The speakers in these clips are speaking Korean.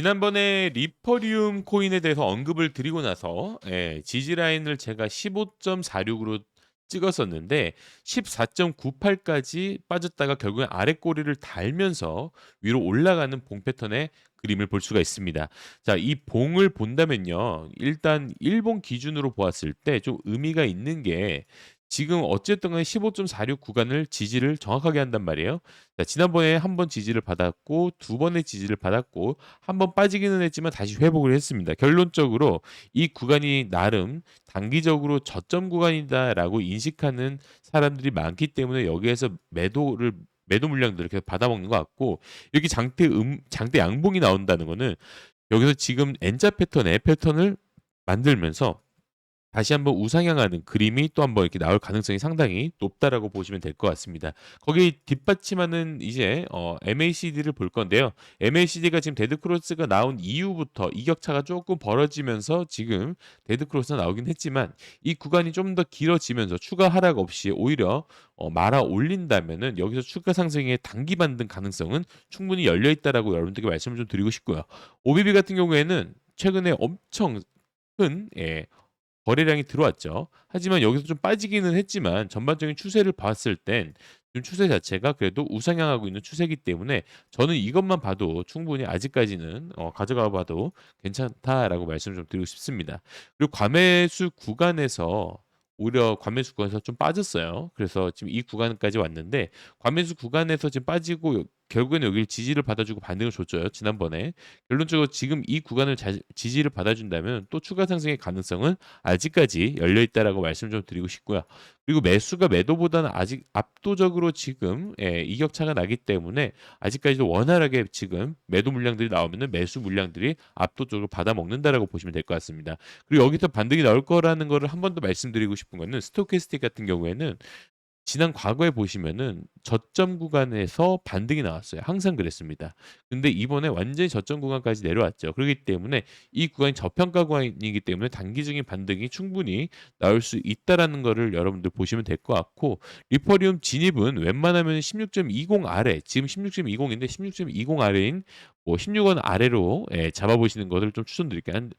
지난번에 리퍼리움 코인에 대해서 언급을 드리고 나서 예, 지지 라인을 제가 15.46으로 찍었었는데 14.98까지 빠졌다가 결국엔 아래 꼬리를 달면서 위로 올라가는 봉 패턴의 그림을 볼 수가 있습니다. 자, 이 봉을 본다면요. 일단 일본 기준으로 보았을 때 좀 의미가 있는 게 지금 어쨌든 간에 15.46 구간을 지지를 정확하게 한단 말이에요. 자, 지난번에 한 번 지지를 받았고 두 번의 지지를 받았고 한 번 빠지기는 했지만 다시 회복을 했습니다. 결론적으로 이 구간이 나름 단기적으로 저점 구간이다라고 인식하는 사람들이 많기 때문에 여기에서 매도를 매도 물량들을 계속 받아먹는 것 같고 이렇게 장대 음 장대 양봉이 나온다는 거는 여기서 지금 N자 패턴의 패턴을 만들면서 다시 한번 우상향하는 그림이 또 한번 이렇게 나올 가능성이 상당히 높다라고 보시면 될 것 같습니다. 거기 뒷받침하는 이제 어, MACD를 볼 건데요. MACD가 지금 데드 크로스가 나온 이후부터 이격차가 조금 벌어지면서 지금 데드 크로스가 나오긴 했지만 이 구간이 좀 더 길어지면서 추가 하락 없이 오히려 어, 말아 올린다면은 여기서 추가 상승의 단기 반등 가능성은 충분히 열려 있다라고 여러분들께 말씀을 좀 드리고 싶고요. OBB 같은 경우에는 최근에 엄청 큰 예, 거래량이 들어왔죠. 하지만 여기서 좀 빠지기는 했지만 전반적인 추세를 봤을 땐 지금 추세 자체가 그래도 우상향하고 있는 추세이기 때문에 저는 이것만 봐도 충분히 아직까지는 어, 가져가 봐도 괜찮다라고 말씀을 좀 드리고 싶습니다. 그리고 과매수 구간에서 오히려 과매수 구간에서 좀 빠졌어요. 그래서 지금 이 구간까지 왔는데 과매수 구간에서 지금 빠지고 결국에는 여기를 지지를 받아주고 반등을 줬죠. 지난번에. 결론적으로 지금 이 구간을 자- 지지를 받아준다면 또 추가 상승의 가능성은 아직까지 열려 있다라고 말씀 좀 드리고 싶고요. 그리고 매수가 매도보다는 아직 압도적으로 지금 예, 이격차가 나기 때문에 아직까지도 원활하게 지금 매도 물량들이 나오면은 매수 물량들이 압도적으로 받아 먹는다라고 보시면 될 것 같습니다. 그리고 여기서 반등이 나올 거라는 거를 한 번 더 말씀드리고 싶은 거는 스토캐스틱 같은 경우에는 지난 과거에 보시면은 저점 구간에서 반등이 나왔어요. 항상 그랬습니다. 근데 이번에 완전히 저점 구간까지 내려왔죠. 그렇기 때문에 이 구간이 저평가 구간이기 때문에 단기적인 반등이 충분히 나올 수 있다라는 거를 여러분들 보시면 될 것 같고 리퍼리움 진입은 웬만하면 16.20 아래 지금 16.20인데 16.20 아래인 뭐 16원 아래로 예, 잡아보시는 것을 좀 추천드릴게요. 한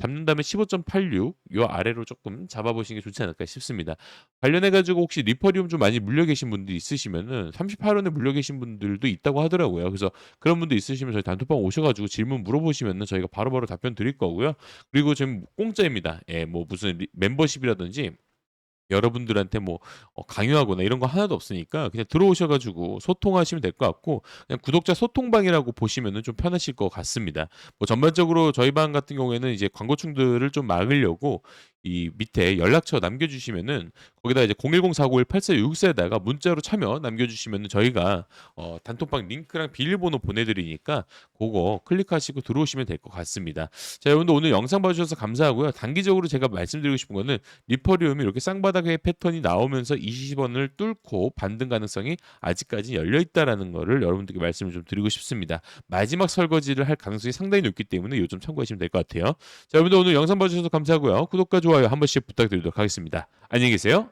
잡는다면 15.86 요 아래로 조금 잡아보시는 게 좋지 않을까 싶습니다. 관련해 가지고 혹시 리퍼리움 좀 많이 물려 계신 분들 있으시면은 38원에 물려 계신 분들도 있다고 하더라고요. 그래서 그런 분들 있으시면 저희 단톡방 오셔 가지고 질문 물어보시면은 저희가 바로바로 답변 드릴 거고요. 그리고 지금 공짜입니다. 예, 뭐 무슨 리- 멤버십이라든지 여러분들한테 뭐 어, 강요하거나 이런 거 하나도 없으니까 그냥 들어오셔 가지고 소통하시면 될 것 같고 그냥 구독자 소통방이라고 보시면은 좀 편하실 것 같습니다. 뭐 전반적으로 저희 방 같은 경우에는 이제 광고충들을 좀 막으려고 이 밑에 연락처 남겨주시면은 거기다 이제 010-491-8466에다가 문자로 참여 남겨주시면은 저희가 어, 단톡방 링크랑 비밀번호 보내드리니까 그거 클릭하시고 들어오시면 될 것 같습니다. 자 여러분들 오늘 영상 봐주셔서 감사하고요. 단기적으로 제가 말씀드리고 싶은 거는 리퍼리움이 이렇게 쌍바닥의 패턴이 나오면서 20원을 뚫고 반등 가능성이 아직까지 열려 있다라는 거를 여러분들께 말씀을 좀 드리고 싶습니다. 마지막 설거지를 할 가능성이 상당히 높기 때문에 요점 참고하시면 될 것 같아요. 자, 여러분들 오늘 영상 봐주셔서 감사하고요. 구독과 좋아요 한 번씩 부탁드리도록 하겠습니다. 안녕히 계세요.